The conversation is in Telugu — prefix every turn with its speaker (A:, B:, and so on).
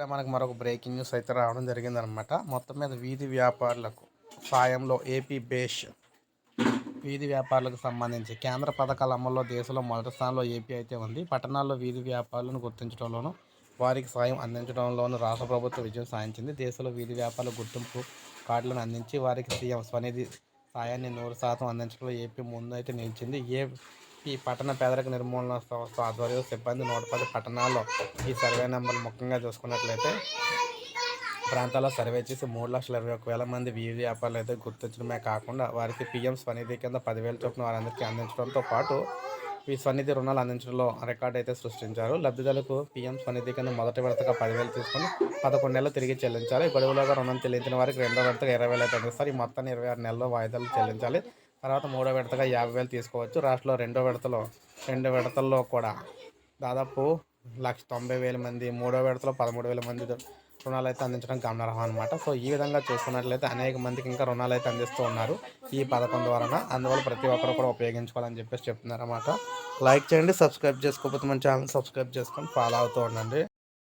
A: ఇప్పుడే మనకు మరొక బ్రేకింగ్ న్యూస్ అయితే రావడం జరిగిందనమాట మొత్తం మీద వీధి వ్యాపారులకు సాయంలో ఏపీ బేష్ వీధి వ్యాపారులకు సంబంధించి కేంద్ర పథకాల అమల్లో దేశంలో మొదటి స్థానంలో ఏపీ అయితే ఉంది. పట్టణాల్లో వీధి వ్యాపారులను గుర్తించడంలోనూ వారికి సాయం అందించడంలోనూ రాష్ట్ర ప్రభుత్వం విజయం సాధించింది. దేశంలో వీధి వ్యాపారుల గుర్తింపు కార్డులను అందించి వారికి సీఎం స్వనిధి సాయాన్ని నూరు శాతం అందించడంలో ఏపీ ముందైతే నిలిచింది. ఏ ఈ పట్టణ పేదరిక నిర్మూలన సంస్థ ఆధ్వర్యంలో సిబ్బంది నూట పది పట్టణాల్లో ఈ సర్వే నెంబర్లు ముఖ్యంగా చూసుకున్నట్లయితే ప్రాంతాల్లో సర్వే చేసి మూడు లక్షల ఇరవై ఒక వేల మంది వీధి వ్యాపారులు అయితే గుర్తించడమే కాకుండా వారికి పీఎం స్వనిధి కింద పదివేల చొప్పున వారందరికీ అందించడంతో పాటు ఈ స్వనిధి రుణాలు అందించడంలో రికార్డు అయితే సృష్టించారు. లబ్ధిదారులకు పీఎం స్వనిధి కింద మొదటి విడతగా పదివేలు తీసుకొని పదకొండు నెలలు తిరిగి చెల్లించాలి. గడువులోగా రుణం చెల్లించిన వారికి రెండో విడతగా ఇరవై వేలు అయితే అందిస్తారు. ఈ మొత్తాన్ని ఇరవై ఆరు నెలల్లో వాయిదాలు చెల్లించాలి. తర్వాత మూడో విడతగా యాభై వేలు తీసుకోవచ్చు. రాష్ట్రంలో రెండో విడతలో రెండు విడతల్లో కూడా దాదాపు లక్ష తొంభై వేల మంది మూడో విడతలో పదమూడు వేల మంది రుణాలు అయితే అందించడం గమనార్హం అనమాట సో ఈ విధంగా చూసుకున్నట్లయితే అనేక మందికి ఇంకా రుణాలు అయితే అందిస్తూ ఉన్నారు ఈ పథకం ద్వారా అందువల్ల ప్రతి ఒక్కరు కూడా ఉపయోగించుకోవాలని చెప్పేసి చెప్తున్నారు అనమాట లైక్ చేయండి సబ్స్క్రైబ్ చేసుకోకపోతే మన ఛానల్ సబ్స్క్రైబ్ చేసుకొని ఫాలో అవుతూ ఉండండి.